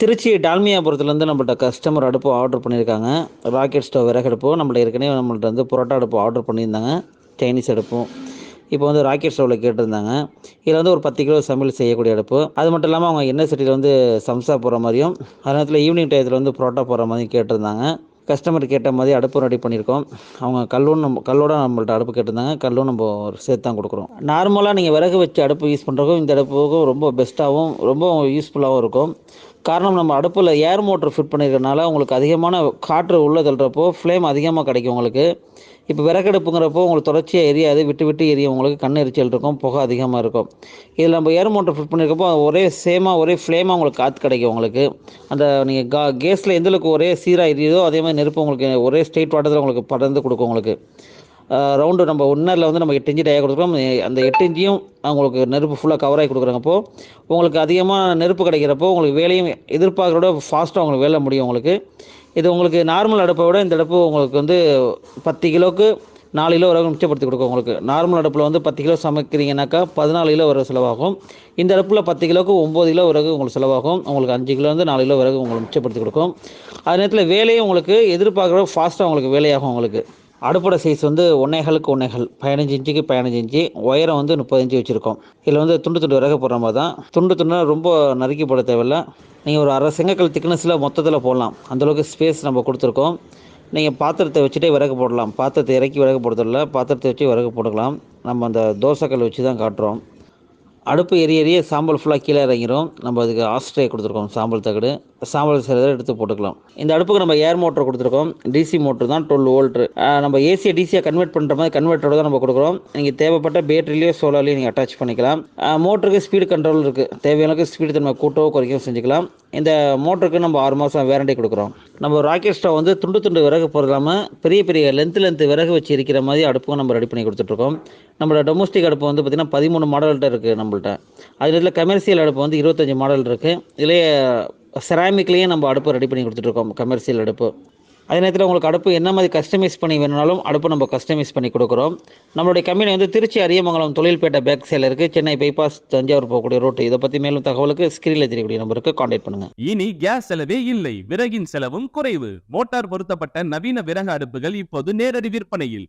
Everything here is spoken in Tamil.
திருச்சி டால்மியாபுரத்துலேருந்து நம்மள்ட்ட கஸ்டமர் அடுப்பு ஆர்டர் பண்ணியிருக்காங்க. ராக்கெட் ஸ்டவ் விறகு அடுப்பு. நம்மள்ட்ட ஏற்கனவே நம்மள்ட்ட வந்து புரோட்டா அடுப்பு ஆர்டர் பண்ணியிருந்தாங்க. சைனீஸ் அடுப்பும் இப்போ வந்து ராக்கெட் ஸ்டவ்வில் கேட்டிருந்தாங்க. இதில் வந்து ஒரு பத்து கிலோ சமையல் செய்யக்கூடிய அடுப்பு. அது மட்டும் இல்லாமல் அவங்க எண்ணெய் சட்டியில் வந்து சம்சா போடுற மாதிரியும் அதே நேரத்தில் ஈவினிங் டயத்தில் வந்து புரோட்டா போடுற மாதிரியும் கேட்டிருந்தாங்க. கஸ்டமர் கேட்ட மாதிரி அடுப்பு ரெடி பண்ணியிருக்கோம். அவங்க கல்லும் நம்ம கல்லோட நம்மள்ட்ட அடுப்பு கேட்டிருந்தாங்க. கல்லும் நம்ம சேர்த்து தான் கொடுக்குறோம். நார்மலாக நீங்கள் விறகு வச்சு அடுப்பு யூஸ் பண்ணுறதுக்கும் இந்த அடுப்புக்கும் ரொம்ப பெஸ்ட்டாகவும் ரொம்ப யூஸ்ஃபுல்லாகவும் இருக்கும். காரணம் நம்ம அடுப்பில் ஏர் மோட்டர் ஃபிட் பண்ணியிருக்கனால உங்களுக்கு அதிகமான காற்று உள்ளே தள்ளுறப்போ ஃப்ளேம் அதிகமாக கிடைக்கும் உங்களுக்கு. இப்போ விறகடுப்புங்கிறப்போ உங்களுக்கு தொடர்ச்சியாக எரியாது விட்டு விட்டு எரியும். உங்களுக்கு கண் எரிச்சல் இருக்கும் புகை அதிகமாக இருக்கும். இதில் நம்ம ஏர் மோட்டர் ஃபிட் பண்ணியிருக்கப்போ ஒரே சேமாக ஒரே ஃப்ளேமாக உங்களுக்கு காற்று கிடைக்கும் உங்களுக்கு. அந்த நீங்கள் கா கேஸில் எந்தளவுக்கு ஒரே சீராக எரியுதோ அதே மாதிரி நெருப்பு உங்களுக்கு ஒரே ஸ்ட்ரெயிட் வாட்டத்தில் உங்களுக்கு படர்ந்து கொடுக்கும் உங்களுக்கு. ரவுண்டு நம்ம ஒன்னரில் வந்து நம்ம எட்டு இன்ச்சு டயர் கொடுக்குறோம் அந்த எட்டு இன்ச்சியும் உங்களுக்கு நெருப்பு ஃபுல்லாக கவர் ஆகி கொடுக்குறாங்கப்போ உங்களுக்கு அதிகமாக நெருப்பு கிடைக்கிறப்போ உங்களுக்கு வேலையும் எதிர்பார்க்குறத ஃபாஸ்ட்டாக உங்களுக்கு வேலை முடியும் உங்களுக்கு. இது உங்களுக்கு நார்மல் அடுப்பை விட இந்த அடுப்பு உங்களுக்கு வந்து பத்து கிலோவுக்கு நாலு கிலோ வரை மிச்சப்படுத்தி கொடுக்கும் உங்களுக்கு. நார்மல் அடுப்பில் வந்து பத்து கிலோ சமைக்கிறீங்கனாக்கா பதினாலு கிலோ வரை செலவாகும். இந்த அடுப்பில் பத்து கிலோவுக்கு ஒம்பது கிலோ விறகு உங்களுக்கு செலவாகும். உங்களுக்கு அஞ்சு கிலோ வந்து நாலு கிலோ விறகு உங்களுக்கு மிச்சப்படுத்தி கொடுக்கும். அதே நேரத்தில் வேலையும் உங்களுக்கு எதிர்பார்க்குற ஃபாஸ்ட்டாக உங்களுக்கு வேலையாகும் உங்களுக்கு. அடுப்போட சைஸ் வந்து ஒன்னேகாலுக்கு ஒன்னேகால் பதினஞ்சு இன்ச்சுக்கு பதினஞ்சு இன்ச்சு உயரம் வந்து முப்பது இன்ச்சு வச்சுருக்கோம். இதில் வந்து துண்டு துண்டு விறகு போடுற மாதிரி தான். துண்டு துண்டுனா ரொம்ப நறுக்கி போட தேவையில்ல. நீங்கள் ஒரு அரை செங்கக்கல் திக்னஸில் மொத்தத்தில் போடலாம். அந்தளவுக்கு ஸ்பேஸ் நம்ம கொடுத்துருக்கோம். நீங்கள் பாத்திரத்தை வச்சுட்டே விறகு போடலாம். பாத்திரத்தை இறக்கி விறகு போடுறதில்ல. பாத்திரத்தை வச்சு விறகு போட்டுக்கலாம். நம்ம அந்த தோசைக்கல் வச்சு தான் காட்டுறோம். அடுப்பு எரிய எரிய சாம்பல் ஃபுல்லாக கீழே இறங்கிடும் நம்ம அதுக்கு ஆஸ்ட்ரே கொடுத்துருக்கோம். சாம்பல் தகடு. சாம்பல் சிலதை எடுத்து போட்டுக்கலாம். இந்த அடுப்புக்கு நம்ம ஏர் மோட்டர் கொடுத்துருக்கோம். டிசி மோட்டர் தான் டுவெல் வோல்ட்ரு நம்ம ஏசியை டிசியாக கன்வெர்ட் பண்ணுற மாதிரி கன்வெர்ட்டரோட தான் நம்ம கொடுக்குறோம். நீங்கள் தேவைப்பட்ட பேட்டரிலேயோ சோலார்லையோ நீங்கள் அட்டாச் பண்ணிக்கலாம். மோட்டருக்கு ஸ்பீடு கண்ட்ரோல் இருக்குது தேவையான ஸ்பீடு தன்மை கூட்டவோ குறைக்கவும் செஞ்சுக்கலாம். இந்த மோட்டருக்கு நம்ம ஆறு மாதம் வேரண்டி கொடுக்குறோம். நம்ம ராக்கெட் ஸ்டவ் வந்து துண்டு துண்டு விறகு போடலாமல் இல்லாமல் பெரிய பெரிய லென்த்து லென்த்து விறகு வச்சு இருக்கிற மாதிரி அடுப்பும் நம்ம ரெடி பண்ணி கொடுத்துட்ருக்கோம். நம்மளோட டொமஸ்டிக் அடுப்பு வந்து பார்த்திங்கன்னா பதிமூணு மாடல்கிட்ட இருக்குது நம்மள்ட்ட. அதில் கமர்ஷியல் அடுப்பு வந்து இருபத்தஞ்சி மாடல் இருக்குது இதிலே செராமிக்லேயே நம்ம அடுப்பு ரெடி பண்ணி கொடுத்துட்ருக்கோம் கமர்ஷியல் அடுப்பு. அதே நேரத்தில் உங்களுக்கு அடுப்பு என்ன மாதிரி கஸ்டமைஸ் பண்ணி வேணுனாலும் அடுப்பு நம்ம கஸ்டமைஸ் பண்ணி கொடுக்குறோம். நம்மளுடைய கம்பெனி வந்து திருச்சி அரியமங்கலம் தொழில்பேட்டை பேக் சைடில் இருக்குது சென்னை பைபாஸ் தஞ்சாவூர் போகக்கூடிய ரோட்டு இதை பற்றி மேலும் தகவலுக்கு ஸ்க்ரீனில் தெரியக்கூடிய நம்பருக்கு காண்டாக்ட் பண்ணுங்கள் இனி கேஸ் செலவே இல்லை. விறகின் செலவும் குறைவு. மோட்டார் பொருத்தப்பட்ட நவீன விறகு அடுப்புகள் இப்போது நேரடி விற்பனையில்.